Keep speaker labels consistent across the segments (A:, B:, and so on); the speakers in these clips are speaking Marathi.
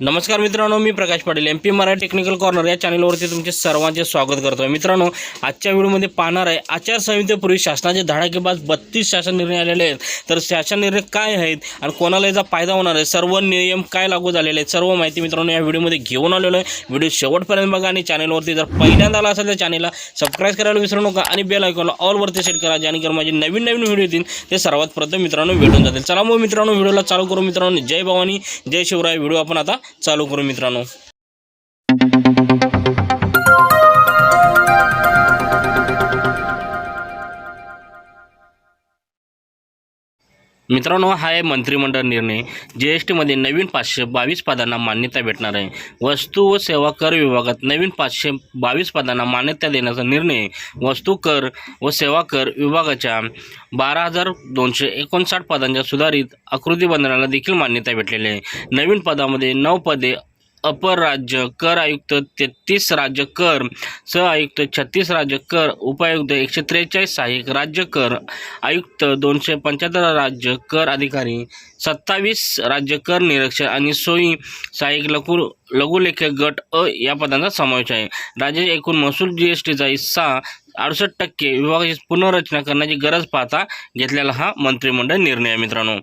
A: नमस्कार मित्रांनो मी Prakash Patil M P Marathi technical corner या चॅनलवरती तुमचे सर्वांचे स्वागत करतो मित्रांनो आजच्या व्हिडिओमध्ये पाहणार आहे आचारसंहितेपूर्वी शासनाचे धडाकेबाज बत्तीस शासन निर्णय आलेले आहेत. तर शासन निर्णय काय आहेत आणि कोणाला याचा फायदा होणार आहे? सर्व नियम काय लागू झालेले आहेत? सर्व माहिती मित्रांनो या व्हिडिओमध्ये घेऊन आलेलो आहे. व्हिडिओ शेवटपर्यंत बघा आणि चॅनलवरती जर पहिल्यांदा आला असेल तर चॅनलला सबस्क्राईब करायला विसरू नका आणि बेल आयकॉनला ऑलवरती सेट करा जेणेकरून माझे नवीन नवीन व्हिडिओ येतील. ते सर्वात प्रथम मित्रांनो भेटून जातील. चला मग मित्रांनो व्हिडिओला चालू करू मित्रांनो. जय भवानी जय शिवराय. व्हिडिओ आपण आता चालू करू मित्रांनो. मित्रांनो हा आहे मंत्रिमंडळ निर्णय. जी एस टीमध्ये नवीन पाचशे बावीस पदांना मान्यता भेटणार आहे. वस्तू व सेवा कर विभागात नवीन पाचशे बावीस पदांना मान्यता देण्याचा निर्णय वस्तू कर व सेवा कर विभागाच्या बारा हजार दोनशे एकोणसाठ पदांच्या सुधारित आकृती बंधनाला देखील मान्यता भेटलेली आहे. नवीन पदामध्ये नऊ पदे अपर राज्य कर आयुक्त तेहतीस राज्य कर सह आयुक्त छत्तीस राज्य कर उपायुक्त एकशे त्रेचाळीस सहाय्यक राज्य कर आयुक्त दोनशे पंच्याहत्तर राज्य कर अधिकारी सत्तावीस राज्य कर निरीक्षक आणि सोयी सहाय्यक लघु लघुलेखक गट अ या पदांचा समावेश आहे. राज्याच्या एकूण महसूल जी एस टीचा हिस्सा अडुसष्ट टक्के विभागाची पुनर्रचना करण्याची गरज पाहता घेतलेला हा मंत्रिमंडळ निर्णय आहे मित्रांनो.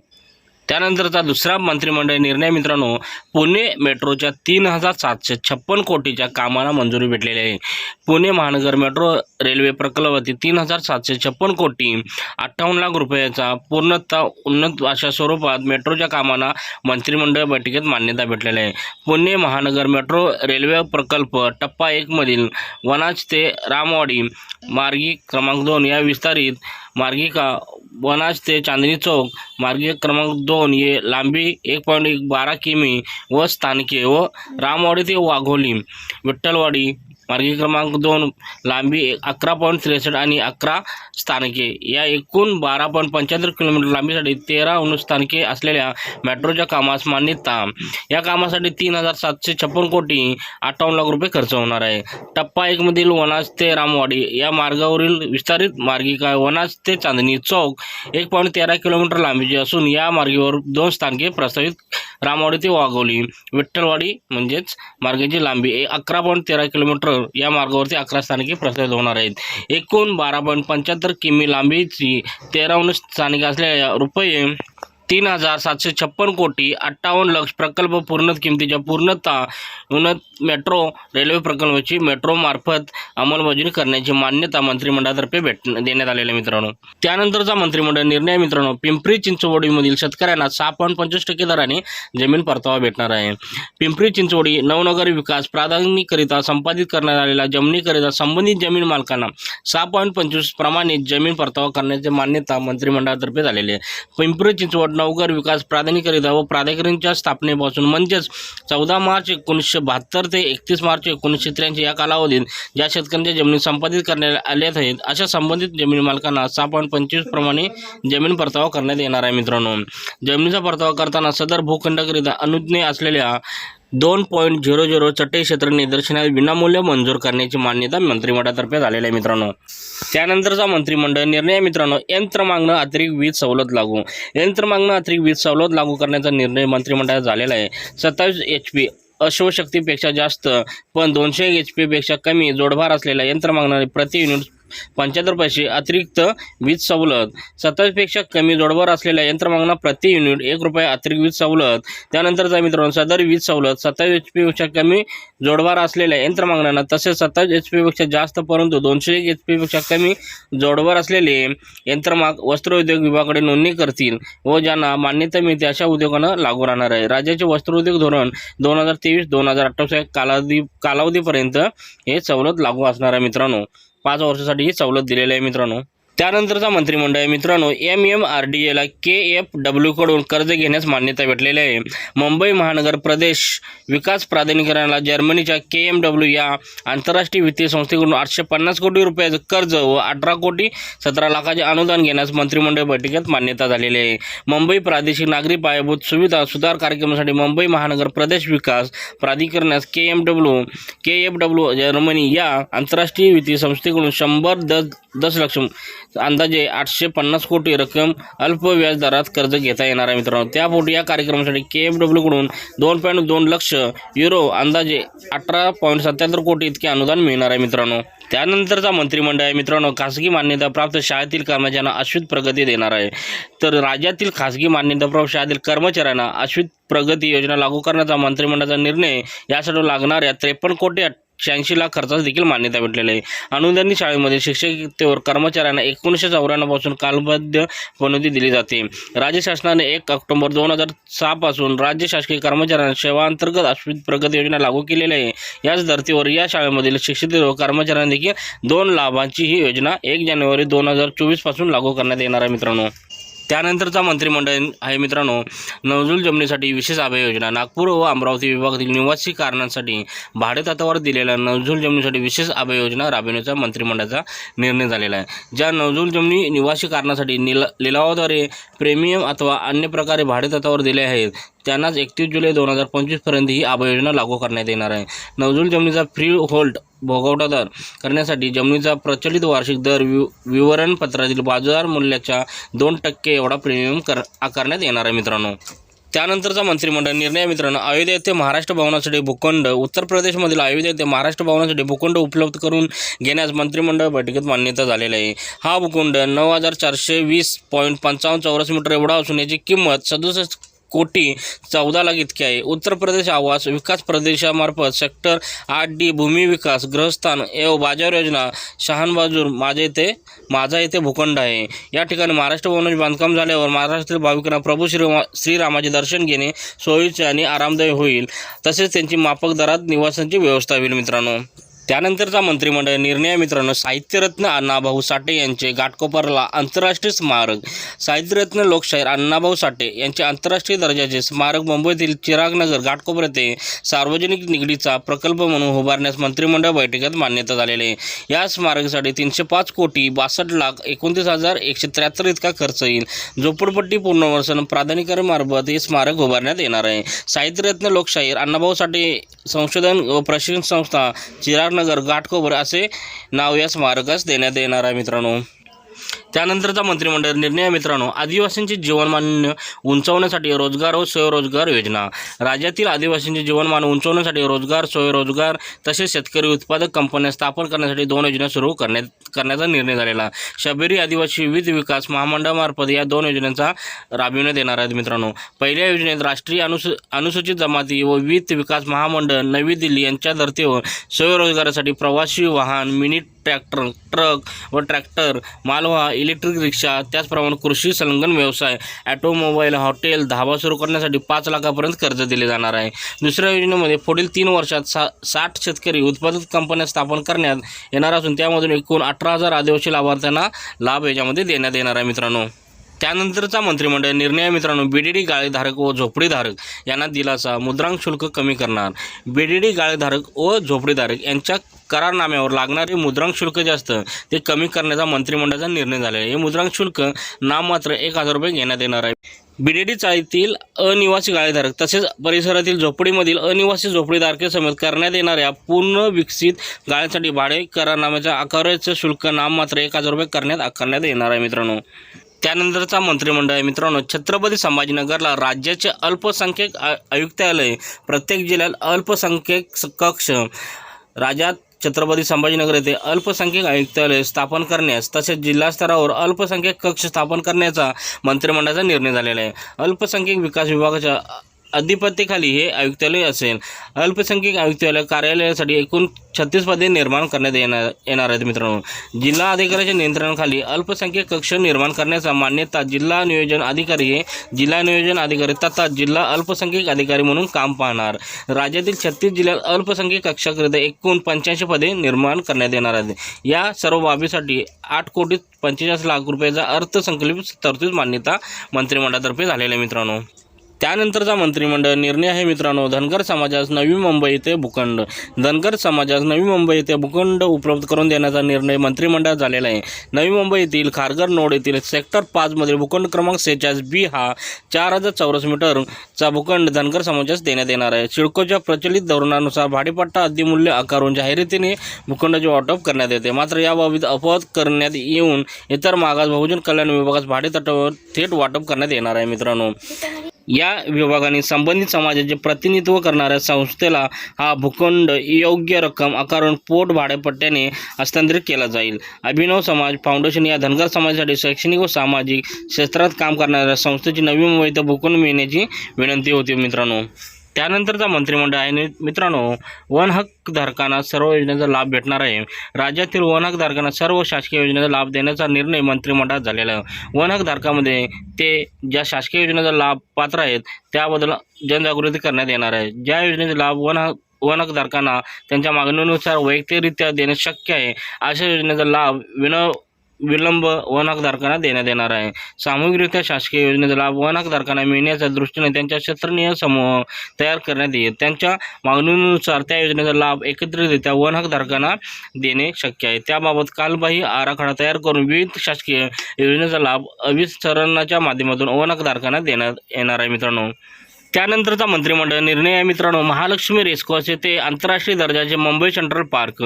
A: त्यानंतरचा दुसरा मंत्रिमंडळ निर्णय मित्रांनो पुणे मेट्रोच्या तीन हजार सातशे छप्पन कोटीच्या कामाला मंजुरी भेटलेली आहे. पुणे महानगर मेट्रो रेल्वे प्रकल्पावरती तीन हजार सातशे छप्पन कोटी अठ्ठावन्न लाख रुपयाचा पूर्णतः उन्नत अशा स्वरूपात मेट्रोच्या कामाला मंत्रिमंडळ बैठकीत मान्यता भेटलेली आहे. पुणे महानगर मेट्रो रेल्वे प्रकल्प टप्पा एकमधील वनाज ते रामवाडी मार्गी क्रमांक दोन या विस्तारित मार्गिका बनास ते चांदणी चौक मार्ग क्रमांक दोन ये लांबी एक पॉईंट एक बारा किमी व स्थानके व रामवाडी ते वाघोली विठ्ठलवाडी मार्गी क्रमांक दोन लांबी अकरा पॉईंट त्रेसष्ट आणि अकरा स्थानके. या एकूण बारा पॉईंट पंच्याहत्तर किलोमीटर लांबीसाठी तेरा अनुस्थानके असलेल्या मेट्रोच्या कामास मान्यता. या कामासाठी तीन हजार सातशे छप्पन कोटी अठ्ठावन्न लाख रुपये खर्च होणार आहे. टप्पा एकमधील वनाज ते रामवाडी. या मार्गावरील विस्तारित मार्गिका वनाज ते चांदणी चौक एक पॉईंट तेरा किलोमीटर लांबीची असून या मार्गावर दोन स्थानके प्रस्तावित. रामवाडी ते वाघोली. विठ्ठलवाडी म्हणजेच मार्गाची लांबी ए अकरा पॉईंट तेरा किलोमीटर या मार्गावरती अकरा स्थानके प्रसारित होणार आहेत. एकूण बारा पॉईंट पंच्याहत्तर किमी लांबीची तेरावन्न स्थानिक असलेल्या रुपये तीन हजार सातशे छप्पन कोटी अठ्ठावन्न लक्ष प्रकल्प पूर्ण किमतीच्या पूर्णता उन्नत मेट्रो रेल्वे प्रकल्पाची मेट्रोमार्फत अंमलबजावणी करण्याची मान्यता मंत्रिमंडळातर्फे भेट देण्यात आलेल्या मित्रांनो. त्यानंतरचा मंत्रिमंडळ निर्णय मित्रांनो पिंपरी चिंचवडीमधील शेतकऱ्यांना सहा पॉईंट पंचवीस टक्के दराने जमीन परतावा भेटणार आहे. पिंपरी चिंचवडी नवनगर विकास प्राधान्यकरिता संपादित करण्यात आलेल्या जमिनीकरिता संबंधित जमीन मालकांना सहा पॉईंट पंचवीस प्रमाणे जमीन परतावा करण्याची मान्यता मंत्रिमंडळातर्फे झालेली आहे. पिंपरी चिंचवड नवगर विकास प्राधिकरिता व प्राधिकरणच्या स्थापनेपासून म्हणजेच चौदा मार्च एकोणीसशे बहात्तर ते एकतीस मार्च एकोणीसशे त्र्याऐंशी या कालावधीत ज्या शेतकऱ्यांच्या जमिनी संपादित करण्यात आल्या आहेत अशा संबंधित जमीन मालकांना सहा पॉईंट पंचवीस प्रमाणे जमीन परतावा करण्यात येणार आहे मित्रांनो. जमिनीचा परतावा करताना सदर भूखंडाकरिता अनुज्ञेय असलेल्या दोन पॉईंट झिरो झिरो चटई क्षेत्र निदर्शनास विनामूल्य मंजूर करण्याची मान्यता मंत्रिमंडळातर्फे झालेली आहे मित्रांनो. त्यानंतरचा मंत्रिमंडळ निर्णय मित्रांनो. यंत्र मागणं अतिरिक्त वीज सवलत लागू. यंत्र मागणं अतिरिक्त वीज सवलत लागू करण्याचा निर्णय मंत्रिमंडळात झालेला आहे. सत्तावीस एच पी अश्वशक्तीपेक्षा जास्त पण दोनशे एच पीपेक्षा कमी जोडभार असलेल्या यंत्र मागणारे प्रति युनिट पंच्याहत्तर पैसे अतिरिक्त वीज सवलत. सत्तावीसपेक्षा कमी जोडवर असलेल्या यंत्रमागणा प्रति युनिट एक रुपये अतिरिक्त वीज सवलत. त्यानंतरचा मित्रांनो सदर वीज सवलत. सत्तावीस एच पीपेक्षा कमी जोडभार असलेल्या यंत्रमागण्यांना तसेच सत्तावीस एच पीपेक्षा जास्त परंतु दोनशे एक एच पीपेक्षा कमी जोडवर असलेले यंत्रमाग वस्त्रोद्योग विभागाकडे नोंदणी करतील व ज्यांना मान्यता मिळते अशा उद्योगांना लागू राहणार आहे. राज्याचे वस्त्रोद्योग धोरण दोन हजार तेवीस दोन हजार अठ्ठावीस कालावधी कालावधीपर्यंत हे सवलत लागू असणार आहे मित्रांनो. पाच वर्षासाठी ही सवलत दिलेली आहे मित्रांनो. त्यानंतरचा मंत्रिमंडळ मित्रांनो एम एम आर डी एला के एफ डब्ल्यूकडून कर्ज घेण्यास मान्यता भेटलेली आहे. मुंबई महानगर प्रदेश विकास प्राधिकरणाला जर्मनीच्या के एम डब्ल्यू या आंतरराष्ट्रीय वित्तीय संस्थेकडून आठशे पन्नास कोटी रुपयाचं कर्ज व अठरा कोटी सतरा लाखाचे अनुदान घेण्यास मंत्रिमंडळ बैठकीत मान्यता झालेली आहे. मुंबई प्रादेशिक नागरी पायाभूत सुविधा सुधार कार्यक्रमासाठी मुंबई महानगर प्रदेश विकास प्राधिकरणास K M W K F W Germany या आंतरराष्ट्रीय वित्तीय संस्थेकडून शंभर दस दशलक्ष अंदाजे आठशे पन्नास कोटी रक्कम अल्प व्याजदरात कर्ज घेता येणार आहे मित्रांनो. त्यापोटी या कार्यक्रमासाठी के एम डब्ल्यूकडून दोन पॉईंट दोन लक्ष युरो अंदाजे अठरा पॉईंट सत्याहत्तर कोटी इतके अनुदान मिळणार आहे मित्रांनो. त्यानंतरचा मंत्रिमंडळ आहे मित्रांनो खासगी मान्यता प्राप्त शाळेतील कर्मचाऱ्यांना अश्वित प्रगती देणार आहे. तर राज्यातील खासगी मान्यताप्राप्त शाळेतील कर्मचाऱ्यांना अश्वित प्रगती योजना लागू करण्याचा मंत्रिमंडळाचा निर्णय यासाठी लागणाऱ्या त्रेपन्न कोटी शहाऐंशी लाख खर्चास देखील मान्यता भेटलेली आहे. अनुदानित शाळेमध्ये शिक्षकतेवर कर्मचाऱ्यांना एकोणीसशे चौऱ्याण्णवपासून कालबद्ध पनोती दिली जाते. राज्य शासनाने एक ऑक्टोबर दोन हजार सहापासून राज्य शासकीय कर्मचाऱ्यांना सेवांतर्गत अश्वित प्रगती योजना लागू केलेली आहे. याच धर्तीवर या शाळेमधील शिक्षित कर्मचाऱ्यांना देखील दोन लाभांची ही योजना एक जानेवारी दोन हजार चोवीसपासून लागू करण्यात येणार आहे मित्रांनो. त्यानंतरचा मंत्रिमंडळ आहे मित्रांनो नवजूल जमिनीसाठी विशेष अभय योजना. नागपूर व अमरावती विभागातील निवासी कारणांसाठी भाडेतत्वावर दिलेल्या नवजूल जमिनीसाठी विशेष अभय योजना राबविण्याचा मंत्रिमंडळाचा निर्णय झालेला आहे. ज्या नवजूल जमिनी निवासी कारणासाठी निला लिलावाद्वारे प्रेमियम अथवा अन्य प्रकारे भाडेतत्वावर दिले आहेत त्यांनाच एकतीस जुलै दोन हजार पंचवीसपर्यंत ही अभय लागू करण्यात येणार आहे. नवजूल जमिनीचा फ्री होल्ड भोगवटा दर करण्यासाठी जमिनीचा प्रचलित वार्षिक दर वि विवरणपत्रातील बाजार मूल्याच्या दोन टक्के एवढा प्रीमियम कर आकारण्यात येणार आहे मित्रांनो. त्यानंतरचा मंत्रिमंडळ निर्णय मित्रांनो अयोध्या येथे महाराष्ट्र भवनासाठी भूखंड उत्तर प्रदेशमधील अयोध्या येथे महाराष्ट्र भवनासाठी भूखंड उपलब्ध करून घेण्यास मंत्रिमंडळ बैठकीत मान्यता झालेली आहे. हा भूखंड नऊ हजार चारशे वीस पॉईंट पंचावन्न चौरस मीटर एवढा असून याची किंमत सदुसष्ट कोटी चौदा लाख इतकी आहे. उत्तर प्रदेश आवास विकास प्रदेशामार्फत सेक्टर आठ डी भूमी विकास ग्रहस्थान एव बाजार योजना शहानबाजूर माझे इथे माझा येथे भूखंड आहे. या ठिकाणी महाराष्ट्र भवनाचे बांधकाम झाल्यावर महाराष्ट्रातील भाविकांना प्रभू श्री श्रीरामाचे दर्शन घेणे सोयीचे आणि आरामदायी होईल. तसेच त्यांची माफक दरात निवासांची व्यवस्था होईल मित्रांनो. त्यानंतरचा मंत्रिमंडळ निर्णय मित्रांनो साहित्यरत्न अण्णाभाऊ साठे यांचे घाटकोपरला आंतरराष्ट्रीय स्मारक. साहित्यरत्न लोकशाहीर अण्णाभाऊ साठे यांचे आंतरराष्ट्रीय दर्जाचे स्मारक मुंबईतील चिरागनगर घाटकोपर येथे सार्वजनिक निगडीचा प्रकल्प म्हणून उभारण्यास मंत्रिमंडळ बैठकीत मान्यता झालेले आहे. या स्मारकासाठी तीनशे पाच कोटी बासष्ट लाख एकोणतीस हजार एकशे त्र्याहत्तर इतका खर्च येईल. झोपडपट्टी पुनर्वसन प्राधिकरणामार्फत हे स्मारक उभारण्यात येणार आहे. साहित्यरत्न लोकशाहीर अण्णाभाऊ साठे संशोधन व प्रशिक्षण संस्था नगर घाटकोबर असे नाव या स्मारकास देण्यात येणार आहे मित्रांनो. त्यानंतरचा मंत्रिमंडळ निर्णय मित्रांनो आदिवासींचे जीवनमान उंचावण्यासाठी रोजगार व स्वयंरोजगार योजना. राज्यातील आदिवासींचे जीवनमान उंचावण्यासाठी रोजगार स्वयंरोजगार तसेच शेतकरी उत्पादक कंपन्या स्थापन करण्यासाठी दोन योजना सुरू करण्यात करण्याचा निर्णय झालेला. शबेरी आदिवासी विविध विकास महामंडळामार्फत या दोन योजनांचा राबविण्यात येणार आहेत मित्रांनो. पहिल्या योजनेत राष्ट्रीय अनुसू अनुसूचित जमाती व वित्त विकास महामंडळ नवी दिल्ली यांच्या धर्तीवर स्वयंरोजगारासाठी प्रवासी वाहन मिनी ट्रॅक्टर ट्रक व ट्रॅक्टर मालवाह इलेक्ट्रिक रिक्षा त्याचप्रमाणे कृषी संलग्न व्यवसाय ॲटोमोबाईल हॉटेल धाबा सुरू करण्यासाठी पाच लाखापर्यंत कर्ज दिले जाणार आहे. दुसऱ्या योजनेमध्ये पुढील तीन वर्षात सा साठ शेतकरी उत्पादक कंपन्या स्थापन करण्यात येणार असून त्यामधून एकूण अठरा हजार आदिवासी लाभार्थ्यांना लाभ याच्यामध्ये देण्यात येणार आहे मित्रांनो. त्यानंतरचा मंत्रिमंडळ निर्णय आहे मित्रांनो बीडीडी गाळेधारक व झोपडीधारक यांना दिलासा मुद्रांक शुल्क कमी करणार. बीडीडी गाळेधारक व झोपडीधारक यांच्या करारनाम्यावर लागणारे मुद्रांक शुल्क जे असतं ते कमी करण्याचा मंत्रिमंडळाचा निर्णय झालेला आहे. हे मुद्रांक शुल्क नाममात्र एक हजार रुपये घेण्यात येणार आहे. बीडीडी चाळीतील अनिवासी गाळेधारक तसेच परिसरातील झोपडीमधील अनिवासी झोपडीधारकेसमेत करण्यात येणाऱ्या पूर्ण विकसित गाळ्यांसाठी भाडे करारनाम्याच्या आकाराचं शुल्क नाममात्र एक हजार रुपये करण्यात आकारण्यात येणार आहे मित्रांनो. त्यानंतरचा मंत्रिमंडळ आहे मित्रांनो छत्रपती संभाजीनगरला राज्याचे अल्पसंख्यक आयुक्तालय प्रत्येक जिल्ह्यात अल्पसंख्यक कक्ष राज्यात छत्रपती संभाजीनगर येथे अल्पसंख्याक आयुक्तालय स्थापन करण्यास तसेच जिल्हा स्तरावर अल्पसंख्याक कक्ष स्थापन करण्याचा मंत्रिमंडळाचा निर्णय झालेला आहे. अल्पसंख्याक विकास विभागाच्या अधिपत्याखाली हे आयुक्तालय असेल. अल्पसंख्याक आयुक्तालय कार्यालयासाठी एकूण छत्तीस पदे निर्माण करण्यात येणार येणार आहेत मित्रांनो. जिल्हा अधिकाऱ्याच्या नियंत्रणाखाली अल्पसंख्याक कक्ष निर्माण करण्याचा मान्यता जिल्हा नियोजन अधिकारी हे जिल्हा नियोजन अधिकारी तथा जिल्हा अल्पसंख्याक अधिकारी म्हणून काम पाहणार. राज्यातील छत्तीस जिल्ह्यात अल्पसंख्याक कक्षाकरिता एकूण पंच्याऐंशी पदे निर्माण करण्यात येणार आहेत. या सर्व बाबीसाठी आठ कोटी पंचेचाळीस लाख रुपयाचा अर्थसंकल्पित तरतूद मान्यता मंत्रिमंडळातर्फे झालेल्या आहे मित्रांनो. त्यानंतरचा मंत्रिमंडळ निर्णय आहे मित्रांनो. धनगर समाजास नवी मुंबई येथे भूखंड. धनगर समाजास नवी मुंबई येथे भूखंड उपलब्ध करून देण्याचा निर्णय मंत्रिमंडळात झालेला आहे. नवी मुंबई येथील खारघर नोड येथील सेक्टर पाचमधील भूखंड क्रमांक सेहेचाळीस बी हा चार हजार चौरस मीटरचा भूखंड धनगर समाजास देण्यात येणार आहे. सिडकोच्या प्रचलित धोरणानुसार भाडेपट्टा अधिमूल्य आकारून जाहिरातीने भूखंडाचे वाटप करण्यात येते. मात्र याबाबत अपवाद करण्यात येऊन इतर मागास बहुजन कल्याण विभागास भाडे थेट वाटप करण्यात येणार आहे मित्रांनो. या विभागाने संबंधित समाजाचे प्रतिनिधित्व करणाऱ्या संस्थेला हा भूखंड योग्य रक्कम आकारून पोट भाडेपट्ट्याने हस्तांतरित केला जाईल. अभिनव समाज फाउंडेशन या धनगर समाजासाठी शैक्षणिक व सामाजिक क्षेत्रात काम करणाऱ्या संस्थेची नवी मुंबई इथं भूखंड मिळण्याची विनंती होती मित्रांनो. त्यानंतरचा मंत्रिमंडळ आहे. मित्रांनो वन हकधारकांना सर्व योजनेचा लाभ भेटणार आहे. राज्यातील वन हकधारकांना सर्व शासकीय योजनेचा लाभ देण्याचा निर्णय मंत्रिमंडळात झालेला आहे. वन हकधारकामध्ये ते ज्या शासकीय योजनेचा लाभ पात्र आहेत त्याबद्दल जनजागृती करण्यात येणार आहे. ज्या योजनेचा लाभ वन हक वन हकधारकांना त्यांच्या मागणीनुसार वैयक्तिकरित्या देणे शक्य आहे अशा योजनेचा लाभ विनो विलंब वनहकधारकांना देण्यात येणार आहे. सामूहिकरित्या शासकीय योजनेचा लाभ वनहकधारकांना मिळण्याच्या दृष्टीने त्यांच्या क्षेत्रनीय समूह तयार करण्यात येईल. त्यांच्या मागणीनुसार त्या योजनेचा लाभ एकत्रितरित्या वन हकधारकांना देणे शक्य आहे. त्याबाबत कालबाही आराखडा तयार करून विविध शासकीय योजनेचा लाभ अविसरणाच्या माध्यमातून वनहकधारकांना देण्यात येणार आहे मित्रांनो. त्यानंतरचा मंत्रिमंडळ निर्णय आहे मित्रांनो. महालक्ष्मी रेस्कॉस येथे आंतरराष्ट्रीय दर्जाचे मुंबई सेंट्रल पार्क.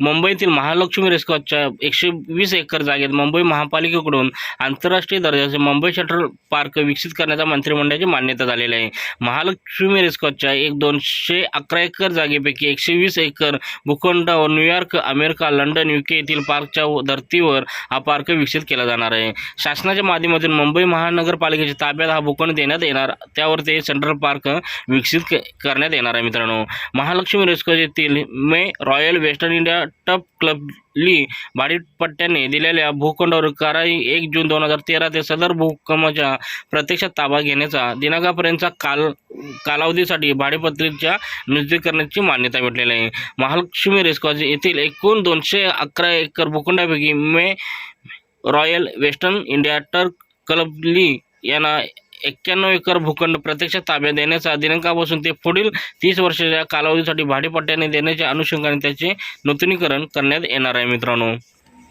A: मुंबईतील महालक्ष्मी रेस्कॉसच्या एकशे वीस एकर जागेत मुंबई महापालिकेकडून आंतरराष्ट्रीय दर्जाचे मुंबई सेंट्रल पार्क विकसित करण्याचा मंत्रिमंडळाची मान्यता झालेली आहे. महालक्ष्मी रेस्कॉसच्या एक दोनशे अकरा एकर जागेपैकी एकशे वीस acre भूखंडावर New York America London UK येथील पार्कच्या धर्तीवर हा पार्क विकसित केला जाणार आहे. शासनाच्या माध्यमातून मुंबई महानगरपालिकेच्या ताब्यात हा भूखंड देण्यात येणार त्यावर ते सेंट्रल पार्क विकसित क- करण्यात येणार आहे मित्रांनो. महालक्ष्मी रेस्कॉज येथील मे Royal Western India turf club ली भाडीपट्ट्याने दिलेल्या भूखंडावर कारवाई एक जून दोन हजार तेरा ते सदर भूकंपाच्या प्रत्यक्षात ताबा घेण्याचा दिनांकापर्यंतचा काल कालावधीसाठी भाडेपत्रीच्या निश्चित करण्याची मान्यता भेटलेली आहे. महालक्ष्मी रेस्कॉज येथील एकूण दोनशे अकरा एकर भूखंडापैकी मे Royal Western India turf club ली यांना एक्क्याण्णव एकर भूखंड प्रत्यक्षात ताब्यात देण्याचा दिनांकापासून ते पुढील तीस वर्षाच्या कालावधीसाठी भाडेपट्ट्याने देण्याच्या अनुषंगाने त्याचे नूतनीकरण करण्यात येणार आहे मित्रांनो.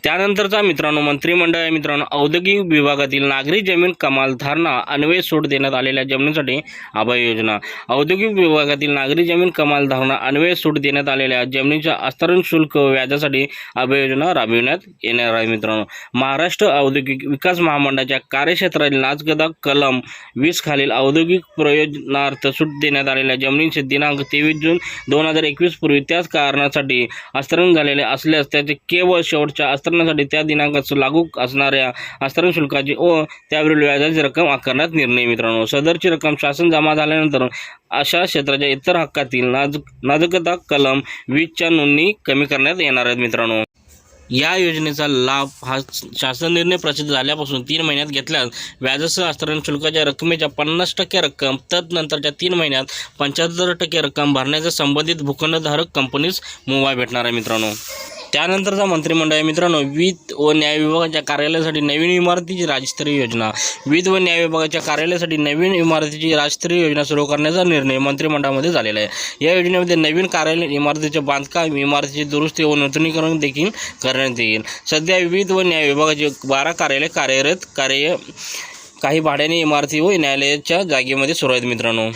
A: त्यानंतरचा मित्रांनो मंत्रिमंडळ मित्रांनो औद्योगिक विभागातील नागरी जमीन कमाल धारणा अन्वय सूट देण्यात आलेल्या जमिनीसाठी अभय योजना. औद्योगिक विभागातील नागरी जमीन कमाल धारणा अन्वय सूट देण्यात आलेल्या जमिनीच्या अस्तरण शुल्क व्याजासाठी अभय योजना राबविण्यात येणार आहे मित्रांनो. महाराष्ट्र औद्योगिक विकास महामंडळाच्या कार्यक्षेत्रातील नाचगदा कलम वीस खालील औद्योगिक प्रयोजनार्थ सूट देण्यात आलेल्या जमिनीचे दिनांक तेवीस जून दोन हजार एकवीस पूर्वी त्याच कारणासाठी अस्तरण झालेले असल्यास त्याचे केवळ शेवटच्या करण्यासाठी त्या दिनांकाचं लागू असणाऱ्या हस्तरण शुल्काची व त्यावरील व्याजाची रक्कम आकारण्यात निर्णय मित्रांनो. सदरची रक्कम शासन जमा झाल्यानंतर अशा क्षेत्राच्या इतर हक्कातील नाज नाजकता कलम वीजच्या नोंदणी कमी करण्यात येणार आहेत मित्रांनो. या योजनेचा लाभ हा शासन निर्णय प्रसिद्ध झाल्यापासून तीन महिन्यात घेतल्यास व्याजासह हस्तांतरण शुल्काच्या रकमेच्या पन्नास टक्के रक्कम तदनंतरच्या तीन महिन्यात पंच्याहत्तर टक्के रक्कम भरण्याचा संबंधित भूखंडधारक कंपनीस मुभा भेटणार आहे मित्रांनो. त्यानंतरचा मंत्रिमंडळ आहे मित्रांनो वित्त व न्याय विभागाच्या कार्यालयासाठी नवीन इमारतीची राज्यस्तरीय योजना. वित्त व न्याय विभागाच्या कार्यालयासाठी नवीन इमारतीची राजस्तरीय योजना सुरू करण्याचा निर्णय मंत्रिमंडळामध्ये झालेला आहे. या योजनेमध्ये नवीन कार्यालय इमारतीचे बांधकाम इमारतीची दुरुस्ती व नूतनीकरण देखील करण्यात येईल. सध्या विविध व न्याय विभागाचे बारा कार्यालय कार्यरत कार्य काही भाड्याने इमारती व न्यायालयाच्या जागेमध्ये सुरू आहेत मित्रांनो.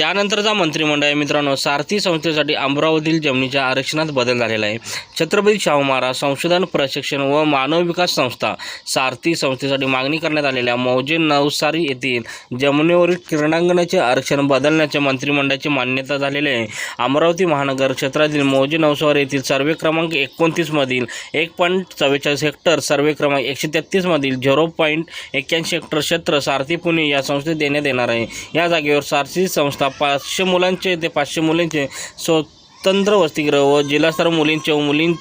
A: त्यानंतरचा मंत्रिमंडळ आहे मित्रांनो सारथी संस्थेसाठी अमरावतील जमिनीच्या आरक्षणात बदल झालेला आहे. छत्रपती शाहू महाराज संशोधन प्रशिक्षण व मानव विकास संस्था सारथी संस्थेसाठी मागणी करण्यात आलेल्या मौजे नवसारी येथील जमिनीवरील क्रीडांगणाचे आरक्षण बदलण्याचे मंत्रिमंडळाची मान्यता झालेली आहे. अमरावती महानगर क्षेत्रातील मौजे नवसारी येथील सर्वे क्रमांक एकोणतीसमधील एक पॉईंट चव्वेचाळीस हेक्टर सर्वे क्रमांक एकशे तेहतीसमधील झिरो पॉईंट एक्क्याऐंशी हेक्टर क्षेत्र सारथी पुणे या संस्थेत देण्यात येणार आहे. या जागेवर सारथी संस्था पाचशे मुलांचे ते पाचशे मुलींचे स्वतंत्र वसतिगृह व जिल्हास्तर मुलींचे व मुलीं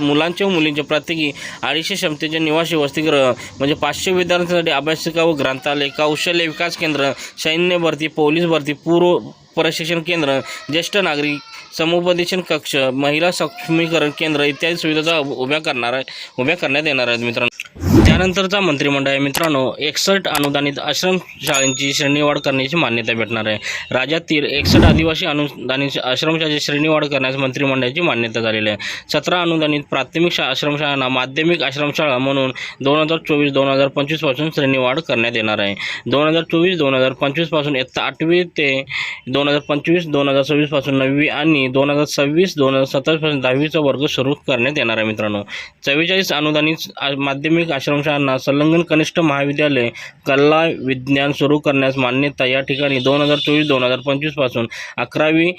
A: मुलांचे व मुलींचे प्रत्येकी अडीचशे क्षमतेचे निवासी वसतिगृह म्हणजे पाचशे विद्यार्थ्यांसाठी अभ्यासिका व ग्रंथालय कौशल्य विकास केंद्र सैन्य भरती पोलीस भरती पूर्व प्रशिक्षण केंद्र ज्येष्ठ नागरिक समुपदेशन कक्ष महिला सक्षमीकरण केंद्र इत्यादी सुविधा उभ्या करणार आहे उभ्या करण्यात येणार आहेत मित्रांनो. त्यानंतर त्यानंतरचा मंत्रिमंडळ आहे. मित्रांनो एकसष्ट अनुदानित आश्रमशाळांची श्रेणीवाढ करण्याची मान्यता भेटणार आहे. राज्यातील एकसष्ट आदिवासी अनुदानित आश्रमशाळेची श्रेणीवाढ करण्यास मंत्रिमंडळाची मान्यता झालेली आहे. सतरा अनुदानित प्राथमिक शा आश्रमशाळांना माध्यमिक आश्रमशाळा म्हणून दोन हजार चोवीस दोन हजार पंचवीसपासून श्रेणीवाढ करण्यात येणार आहे. दोन हजार चोवीस दोन हजार पंचवीसपासून इयत्ता आठवी ते दोन हजार पंचवीस दोन हजार सव्वीसपासून नववी आणि दोन हजार सव्वीस दोन हजार सत्तावीसपासून दहावीचा वर्ग सुरू करण्यात येणार आहे मित्रांनो. चव्वेचाळीस अनुदानित आ- माध्यमिक शाळांना संलग्न कनिष्ठ महाविद्यालय कला विज्ञान सुरू करण्यास मान्यता. या ठिकाणी दोन हजार चोवीस दोन हजार पंचवीसपासून अकरावी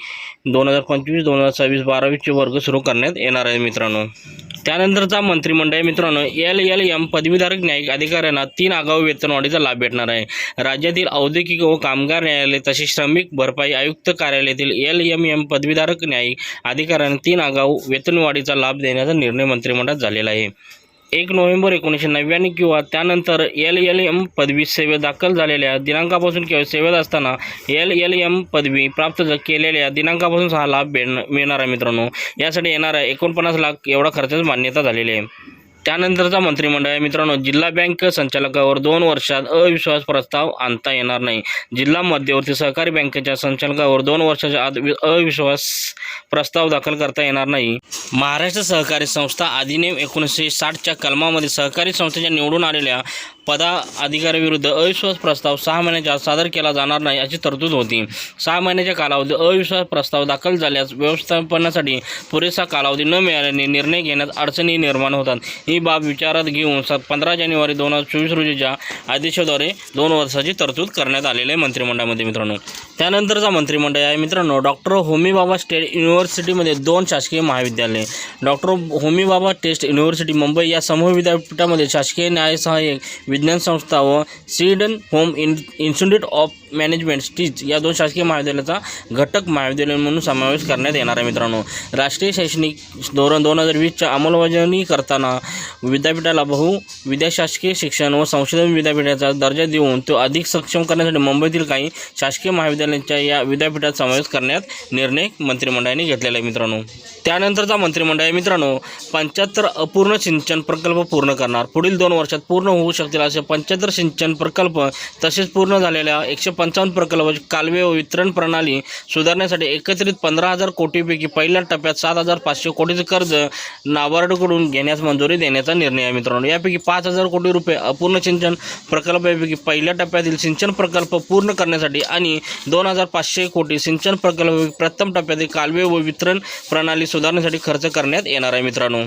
A: दोन हजार पंचवीस दोन हजार सव्वीस बारावीचे वर्ग सुरू करण्यात येणार आहे मित्रांनो. त्यानंतरचा मंत्रिमंडळ मित्रांनो एल एल एम पदवीधारक न्यायिक अधिकाऱ्यांना तीन आगाऊ वेतनवाढीचा लाभ भेटणार आहे. राज्यातील औद्योगिक व कामगार न्यायालय तसेच श्रमिक भरपाई आयुक्त कार्यालयातील एल एम एम पदवीधारक न्यायिक अधिकाऱ्यांना तीन आगाऊ वेतनवाढीचा लाभ देण्याचा निर्णय मंत्रिमंडळात झालेला आहे. एक नोव्हेंबर एकोणीसशे नव्याण्णव किंवा त्यानंतर एल एल एम पदवी सेवेत दाखल झालेल्या दिनांकापासून किंवा सेवेत असताना एल एल एम पदवी प्राप्त केलेल्या दिनांकापासून हा लाभ भेट मिळणार आहे मित्रांनो. यासाठी येणारा एकोणपन्नास लाख एवढा खर्चच मान्यता झालेली आहे. त्यानंतरचा मंत्रिमंडळ आहे. मित्रांनो जिल्हा बँक संचालकावर दोन वर्षात अविश्वास प्रस्ताव आणता येणार नाही. जिल्हा मध्यवर्ती सहकारी बँकेच्या संचालकावर दोन वर्षाच्या आत अविश्वास प्रस्ताव दाखल करता येणार नाही. महाराष्ट्र सहकारी संस्था अधिनियम एकोणीसशे साठच्या कलमामध्ये सहकारी संस्थेच्या निवडून आलेल्या पदाधिकाऱ्याविरुद्ध अविश्वास प्रस्ताव सहा महिन्याच्या आत सादर केला जाणार नाही अशी तरतूद होती. सहा महिन्याच्या कालावधीत अविश्वास प्रस्ताव दाखल झाल्यास व्यवस्थापनासाठी पुरेसा कालावधी न मिळाल्याने निर्णय घेण्यात अडचणी निर्माण होतात. ही बाब विचारात घेऊन स पंधरा जानेवारी दोन हजार चोवीस रोजीच्या आदेशाद्वारे दोन वर्षाची तरतूद करण्यात आलेली आहे मंत्रिमंडळामध्ये मित्रांनो. त्यानंतरचा मंत्रिमंडळ आहे मित्रांनो डॉक्टर होमीबाबा स्टेट युनिव्हर्सिटीमध्ये दोन शासकीय महाविद्यालये. Doctor Homi Bhabha state university Mumbai या समूह विद्यापीठामध्ये शासकीय न्याय सहाय्यक विज्ञान संस्था व Sweden home in institute of management studies या दोन शासकीय महाविद्यालयाचा घटक महाविद्यालय म्हणून समावेश करण्यात येणार आहे मित्रांनो. राष्ट्रीय शैक्षणिक धोरण दोन हजार वीसच्या अंमलबजावणी करताना विद्यापीठाला बहु विद्याशासकीय शिक्षण व संशोधन विद्यापीठाचा दर्जा देऊन तो अधिक सक्षम करण्यासाठी मुंबईतील काही शासकीय महाविद्यालयांच्या या विद्यापीठात समावेश करण्यात निर्णय मंत्रिमंडळाने घेतलेला आहे मित्रांनो. त्यानंतरचा मंत्रिमंडळ आहे मित्रांनो पंच्याहत्तर अपूर्ण सिंचन प्रकल्प पूर्ण करणार. पुढील दोन वर्षात पूर्ण होऊ शकतील असे पंच्याहत्तर सिंचन प्रकल्प तसेच पूर्ण झालेल्या एकशे पंचावन्न प्रकल्प कालवे व वितरण प्रणाली सुधारण्यासाठी एकत्रित पंधरा हजार कोटीपैकी पहिल्या टप्प्यात सात हजार पाचशे कोटीचं कर्ज नाबार्डकडून घेण्यास मंजुरी देण्याचा निर्णय आहे मित्रांनो. यापैकी पाच हजार कोटी रुपये अपूर्ण सिंचन प्रकल्पापैकी पहिल्या टप्प्यातील सिंचन प्रकल्प पूर्ण करण्यासाठी आणि दोन हजार पाचशे कोटी सिंचन प्रकल्प प्रथम टप्प्यातील कालवे व वितरण प्रणाली सुधारण्यासाठी खर्च करण्यात येणार आहे मित्रांनो.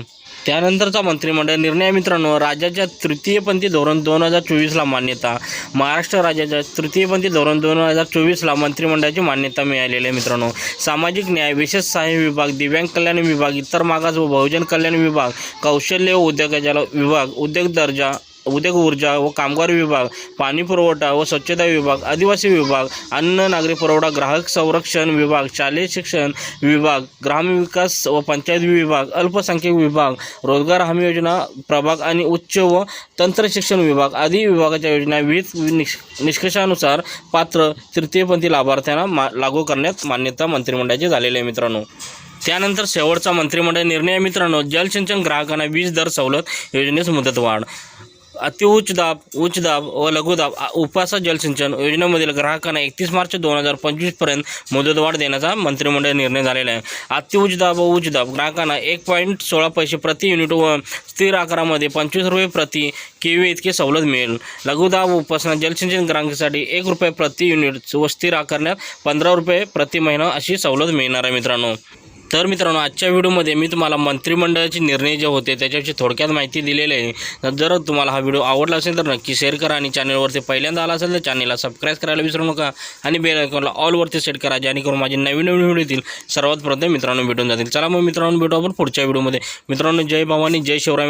A: त्यानंतरचा मंत्रिमंडळ निर्णय मित्रांनो राज्याच्या तृतीयपंथी धोरण दोन हजार चोवीसला मान्यता. महाराष्ट्र राज्याच्या तृतीयपंथी धोरण दोन हजार चोवीसला मंत्रिमंडळाची मान्यता मिळालेली आहे मित्रांनो. सामाजिक न्याय विशेष सहाय्य विभाग दिव्यांग कल्याण विभाग इतर मागास व बहुजन कल्याण विभाग कौशल्य व उद्योगाच्या विभाग उद्योग दर्जा उद्योग ऊर्जा व कामगार विभाग पाणी पुरवठा व स्वच्छता विभाग आदिवासी विभाग अन्न नागरी पुरवठा ग्राहक संरक्षण विभाग शालेय शिक्षण विभाग ग्रामविकास व पंचायत विभाग अल्पसंख्याक विभाग रोजगार हमी योजना प्रभाग आणि उच्च व तंत्र शिक्षण विभाग आदी विभागाच्या योजना विविध निष निष्कर्षानुसार पात्र तृतीयपंथी लाभार्थ्यांना मा लागू करण्यात मान्यता मंत्रिमंडळाची झालेली आहे मित्रांनो. त्यानंतर शेवटचा मंत्रिमंडळ निर्णय मित्रांनो. जलसिंचन ग्राहकांना वीज दर सवलत योजनेस मुदतवाढ. अतिउच्च दाब उच्च दाब व लघुदाब उपासा उपसा जलसिंचन योजनेमधील ग्राहकांना एकतीस मार्च दोन हजार पंचवीसपर्यंत मुदतवाढ देण्याचा मंत्रिमंडळ निर्णय झालेला आहे. अतिउच्च दाब व उच्च दाब ग्राहकांना एक पॉईंट सोळा पैसे प्रति युनिट व स्थिर आकारामध्ये पंचवीस रुपये प्रति केवी इतके सवलत मिळेल. लघुदाब उपासना जलसिंचन ग्राहकांसाठी एक रुपये प्रति युनिट व स्थिर आकारण्यात पंधरा रुपये प्रति महिना अशी सवलत मिळणार आहे मित्रांनो. तर मित्रांनो आजच्या व्हिडिओमध्ये मी तुम्हाला मंत्रिमंडळाचे निर्णय जे होते त्याच्याविषयी थोडक्यात माहिती दिलेली आहे. जर तुम्हाला हा व्हिडिओ आवडला असेल तर नक्की शेअर करा आणि चॅनलवरती पहिल्यांदा आला असेल तर चॅनलला सबस्क्राईब करायला विसरू नका आणि बेल आयकॉनला ऑलवरती सेट करा जेणेकरून माझे नवीन नवीन व्हिडिओ येतील. सर्वात प्रथम मित्रांनो भेटून जातील. चला मग मित्रांनो भेटू आपण पुढच्या व्हिडिओमध्ये. मित्रांनो जय भवानी जय शिवराय.